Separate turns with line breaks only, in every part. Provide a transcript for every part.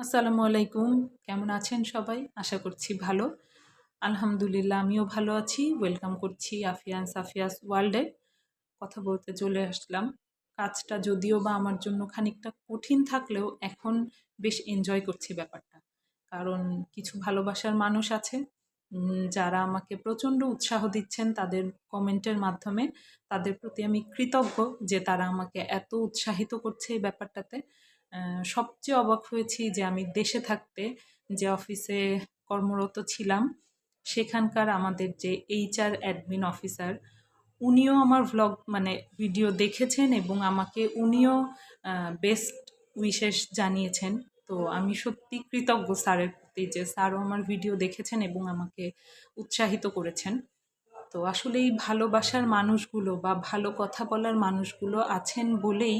আসসালামু আলাইকুম। কেমন আছেন সবাই? আশা করছি ভালো। আলহামদুলিল্লাহ, আমিও ভালো আছি। ওয়েলকাম করছি আফিয়ান সাফিয়াস ওয়ার্ল্ডে। কথা বলতে চলে আসলাম। কাজটা যদিও বা আমার জন্য খানিকটা কঠিন থাকলেও এখন বেশ এনজয় করছি ব্যাপারটা। কারণ কিছু ভালোবাসার মানুষ আছে। যারা আমাকে প্রচণ্ড উৎসাহ দিচ্ছেন তাদের কমেন্টের মাধ্যমে। তাদের প্রতি আমি কৃতজ্ঞ যে তারা আমাকে এত উৎসাহিত করছে এই ব্যাপারটাতে। সবচেয়ে অবাক হয়েছি যে আমি দেশে থাকতে যে অফিসে কর্মরত ছিলাম, সেখানকার আমাদের যে এইচআর অ্যাডমিন অফিসার, উনিও আমার ভ্লগ মানে ভিডিও দেখেছেন এবং আমাকে উনিও বেস্ট উইশেস জানিয়েছেন। তো আমি সত্যি কৃতজ্ঞ স্যারের প্রতি যে স্যারও আমার ভিডিও দেখেছেন এবং আমাকে উৎসাহিত করেছেন। তো আসলে এই ভালোবাসার মানুষগুলো বা ভালো কথা বলার মানুষগুলো আছেন বলেই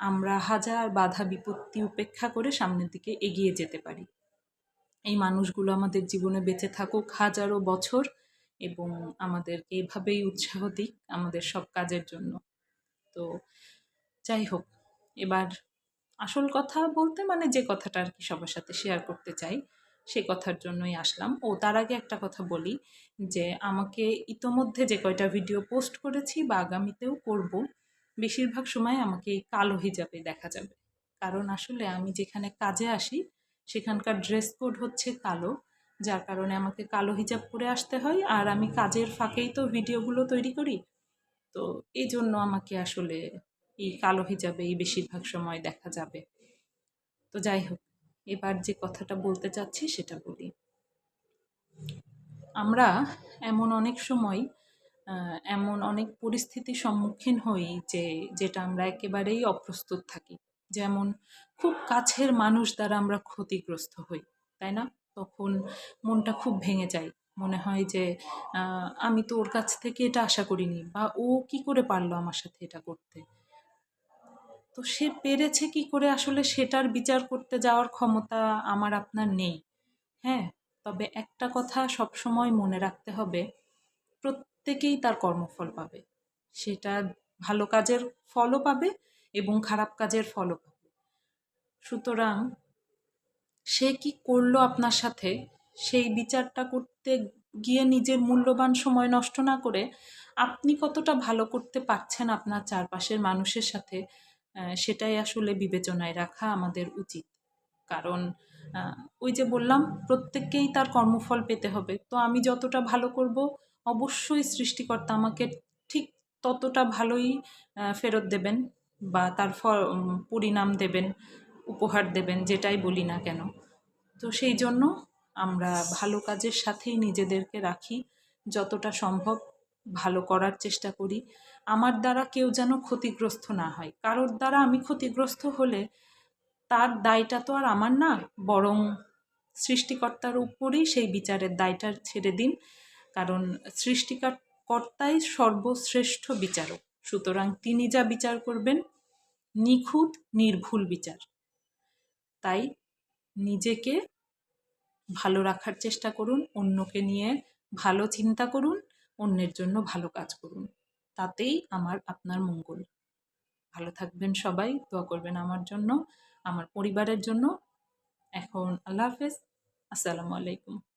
আমরা হাজার বাধা বিপত্তি উপেক্ষা করে সামনের দিকে এগিয়ে যেতে পারি। এই মানুষগুলো আমাদের জীবনে বেঁচে থাকুক হাজারো বছর এবং আমাদেরকে এভাবেই উৎসাহ দিক আমাদের সব কাজের জন্য। তো যাই হোক, এবার আসল কথা বলতে মানে যে কথাটা আর কি সবার সাথে শেয়ার করতে চাই সেই কথার জন্যই আসলাম। ও তার আগে একটা কথা বলি যে, আমাকে ইতোমধ্যে যে কয়টা ভিডিও পোস্ট করেছি বা আগামীতেও করব, বেশিরভাগ সময় আমাকে কালো হিজাবে দেখা যাবে। কারণ আসলে আমি যেখানে কাজে আসি, সেখানকার ড্রেস কোড হচ্ছে কালো, যার কারণে আমাকে কালো হিজাব পরে আসতে হয়। আর আমি কাজের ফাঁকেই তো ভিডিওগুলো তৈরি করি। তো এই জন্য আমাকে আসলে এই কালো হিজাবেই বেশিরভাগ সময় দেখা যাবে। তো যাই হোক এবার যে কথাটা বলতে চাচ্ছি সেটা বলি। আমরা এমন অনেক সময় এমন অনেক পরিস্থিতির সম্মুখীন হই যে, যেটা আমরা একেবারেই অপ্রস্তুত থাকি। যেমন খুব কাছের মানুষ দ্বারা আমরা ক্ষতিগ্রস্ত হই, তাই না? তখন মনটা খুব ভেঙে যায়। মনে হয় যে আমি তো ওর কাছ থেকে এটা আশা করিনি বা ও কি করে পারল আমার সাথে এটা করতে? তো সে পেরেছে কি করে আসলে সেটার বিচার করতে যাওয়ার ক্ষমতা আমার আপনার নেই। হ্যাঁ তবে একটা কথা সবসময় মনে রাখতে হবে, প্রত্যেকেই তার কর্মফল পাবে। সেটা ভালো কাজের ফলও পাবে এবং খারাপ কাজের ফলও পাবে। সুতরাং সে কি করল আপনার সাথে, সেই বিচারটা করতে গিয়ে নিজের মূল্যবান সময় নষ্ট না করে আপনি কতটা ভালো করতে পারছেন আপনার চারপাশের মানুষের সাথে সেটাই আসলে বিবেচনায় রাখা আমাদের উচিত। কারণ ওই যে বললাম, প্রত্যেককেই তার কর্মফল পেতে হবে। তো আমি যতটা ভালো করব, অবশ্যই সৃষ্টিকর্তা আমাকে ঠিক ততটা ভালোই ফেরত দেবেন বা তার পরিণাম দেবেন, উপহার দেবেন, যেটাই বলি না কেন। তো সেই জন্য আমরা ভালো কাজের সাথেই নিজেদেরকে রাখি, যতটা সম্ভব। ভালো করার চেষ্টা করি। আমার দ্বারা কেউ যেন ক্ষতিগ্রস্ত না হয়। কারোর দ্বারা আমি ক্ষতিগ্রস্ত হলে তার দায়টা তো আর আমার না, বরং সৃষ্টিকর্তার উপরেই সেই বিচারের দায়টা ছেড়ে দিন। কারণ সৃষ্টিকার কর্তাই সর্বশ্রেষ্ঠ বিচারক। সুতরাং তিনি যা বিচার করবেন, নিখুঁত, নির্ভুল বিচার। তাই নিজেকে ভালো রাখার চেষ্টা করুন, অন্যকে নিয়ে ভালো চিন্তা করুন অন্যের জন্য ভালো কাজ করুন। তাতেই আমার আপনার মঙ্গল। ভালো থাকবেন সবাই, দোয়া করবেন আমার জন্য, আমার পরিবারের জন্য। এখন আল্লাহ হাফেজ। আসসালামু আলাইকুম।